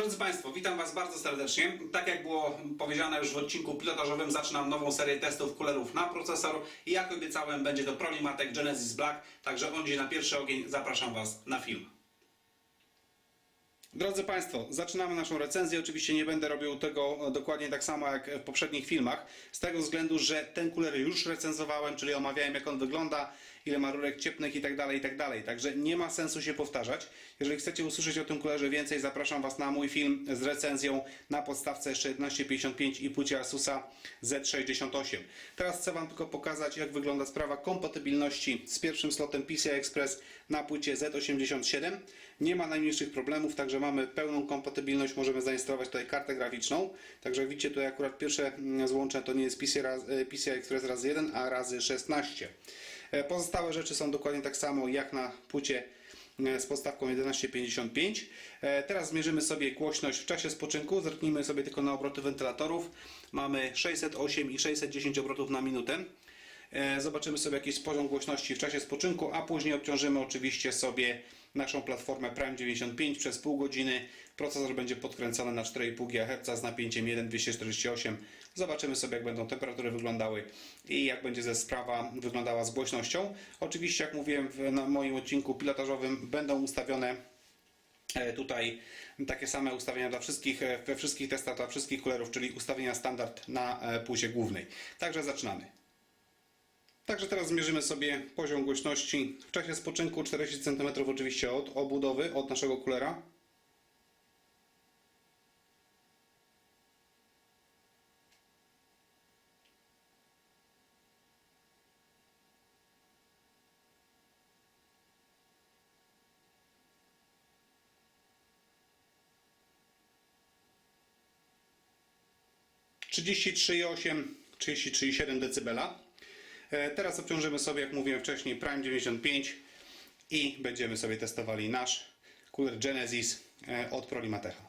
Drodzy Państwo, witam Was bardzo serdecznie. Tak jak było powiedziane już w odcinku pilotażowym, zaczynam nową serię testów kulerów na procesor i jak obiecałem, będzie to Prolimatek Genesis Black, także on na pierwszy ogień. Zapraszam Was na film. Drodzy Państwo, zaczynamy naszą recenzję. Oczywiście nie będę robił tego dokładnie tak samo jak w poprzednich filmach, z tego względu, że ten kuler już recenzowałem, czyli omawiałem jak on wygląda, ile ma rurek cieplnych i tak dalej, i tak dalej. Także nie ma sensu się powtarzać. Jeżeli chcecie usłyszeć o tym kulerze więcej, zapraszam Was na mój film z recenzją na podstawce jeszcze 1155 i płycie Asusa Z68. Teraz chcę Wam tylko pokazać, jak wygląda sprawa kompatybilności z pierwszym slotem PCI Express na płycie Z87. Nie ma najmniejszych problemów, także mamy pełną kompatybilność. Możemy zainstalować tutaj kartę graficzną. Także widzicie, tutaj akurat pierwsze mm, złącze to nie jest PCI, e, PCI Express razy 1, a razy 16. E, Pozostałe rzeczy są dokładnie tak samo jak na płycie e, z podstawką 1155. E, Teraz zmierzymy sobie głośność w czasie spoczynku. Zerknijmy sobie tylko na obroty wentylatorów. Mamy 608 i 610 obrotów na minutę. Zobaczymy sobie jakiś poziom głośności w czasie spoczynku, a później obciążymy oczywiście sobie naszą platformę Prime 95 przez pół godziny. Procesor będzie podkręcony na 4,5 GHz z napięciem 1,248. Zobaczymy sobie jak będą temperatury wyglądały i jak będzie sprawa wyglądała z głośnością. Oczywiście jak mówiłem na moim odcinku pilotażowym będą ustawione E, Tutaj takie same ustawienia dla wszystkich, e, we wszystkich testach dla wszystkich kulerów, czyli ustawienia standard na e, płycie głównej. Także zaczynamy. Także teraz zmierzymy sobie poziom głośności w czasie spoczynku 40 cm oczywiście od obudowy, od naszego kulera. Trzydzieści trzy i osiem, trzydzieści trzy i siedem decybela. E, Teraz obciążymy sobie, jak mówiłem wcześniej, Prime 95 i będziemy sobie testowali nasz cooler Genesis e, od Prolimatecha.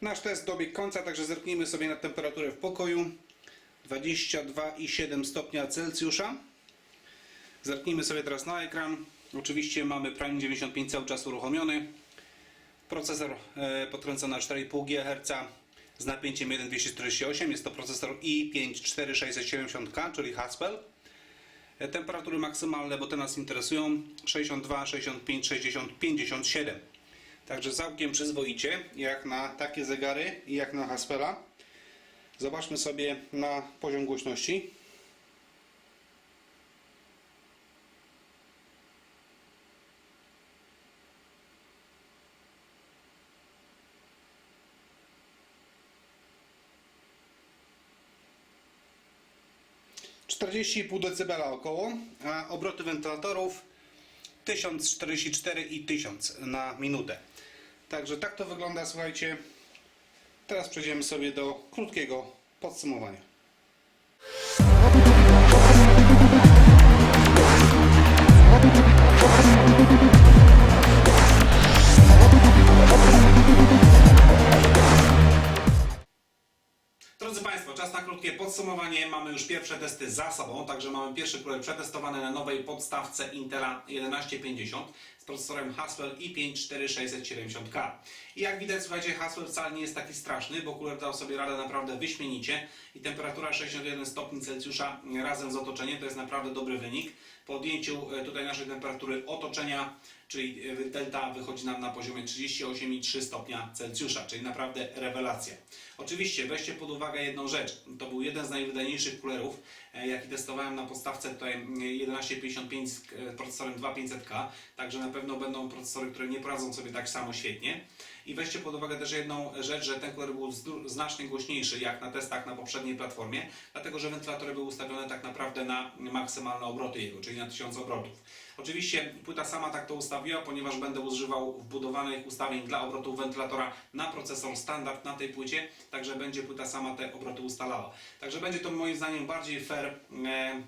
Nasz test dobiegł końca, także zerknijmy sobie na temperaturę w pokoju. 22,7 stopnia Celsjusza. Zerknijmy sobie teraz na ekran. Oczywiście mamy Prime 95 cały czas uruchomiony. Procesor e, podkręcony na 4,5 GHz z napięciem 1,248. Jest to procesor i5 4670K, czyli Haswell. E, Temperatury maksymalne, bo te nas interesują 62, 65, 60, 57. Także całkiem przyzwoicie, jak na takie zegary i jak na Haswella. Zobaczmy sobie na poziom głośności. Czterdzieści pół decybela około, a obroty wentylatorów 1044 i 1000 na minutę. Także tak to wygląda, słuchajcie. Teraz przejdziemy sobie do krótkiego podsumowania. Mamy już pierwsze testy za sobą, także mamy pierwszy kuler przetestowany na nowej podstawce Intela 1150 z procesorem Haswell i5 4670K. I jak widać, słuchajcie, Haswell wcale nie jest taki straszny, bo kuler dał sobie radę naprawdę wyśmienicie i temperatura 61 stopni Celsjusza razem z otoczeniem to jest naprawdę dobry wynik. Po odjęciu e, tutaj naszej temperatury otoczenia, czyli e, delta wychodzi nam na poziomie 38,3 stopnia Celsjusza, czyli naprawdę rewelacja. Oczywiście weźcie pod uwagę jedną rzecz. To był jeden z najwydajniejszych kulerów, e, jaki testowałem na podstawce tutaj mm, 1155 z e, procesorem 2500K, także na pewno będą procesory, które nie poradzą sobie tak samo świetnie. I weźcie pod uwagę też jedną rzecz, że ten kuler był znacznie głośniejszy jak na testach na poprzedniej platformie, dlatego że wentylatory były ustawione tak naprawdę na maksymalne obroty jego, czyli na 1000 obrotów. Oczywiście płyta sama tak to ustawiła, ponieważ będę używał wbudowanych ustawień dla obrotów wentylatora na procesor standard na tej płycie, także będzie płyta sama te obroty ustalała. Także będzie to moim zdaniem bardziej fair. E,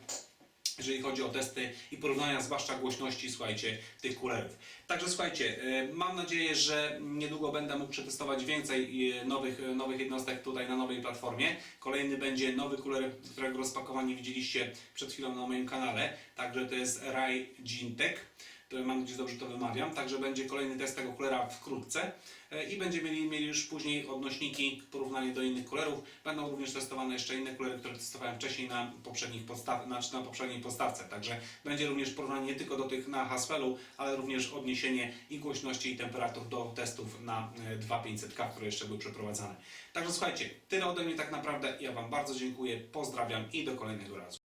jeżeli chodzi o testy i porównania, zwłaszcza głośności, słuchajcie, tych kulerów. Także słuchajcie, e, mam nadzieję, że niedługo będę mógł przetestować więcej e, nowych, e, nowych jednostek tutaj na nowej platformie. Kolejny będzie nowy kuler, którego rozpakowanie widzieliście przed chwilą na moim kanale. Także to jest Rai Gintech. Mam nadzieję, że dobrze to wymawiam. Także będzie kolejny test tego kulera wkrótce E, i będziemy mieli, już później odnośniki, porównanie do innych kulerów. Będą również testowane jeszcze inne kulery, które testowałem wcześniej na poprzednich podstaw, znaczy na poprzedniej podstawce. Także będzie również porównanie nie tylko do tych na Haswellu, ale również odniesienie i głośności i temperatur do testów na e, 2500K, które jeszcze były przeprowadzane. Także słuchajcie, tyle ode mnie tak naprawdę. Ja Wam bardzo dziękuję, pozdrawiam i do kolejnego razu.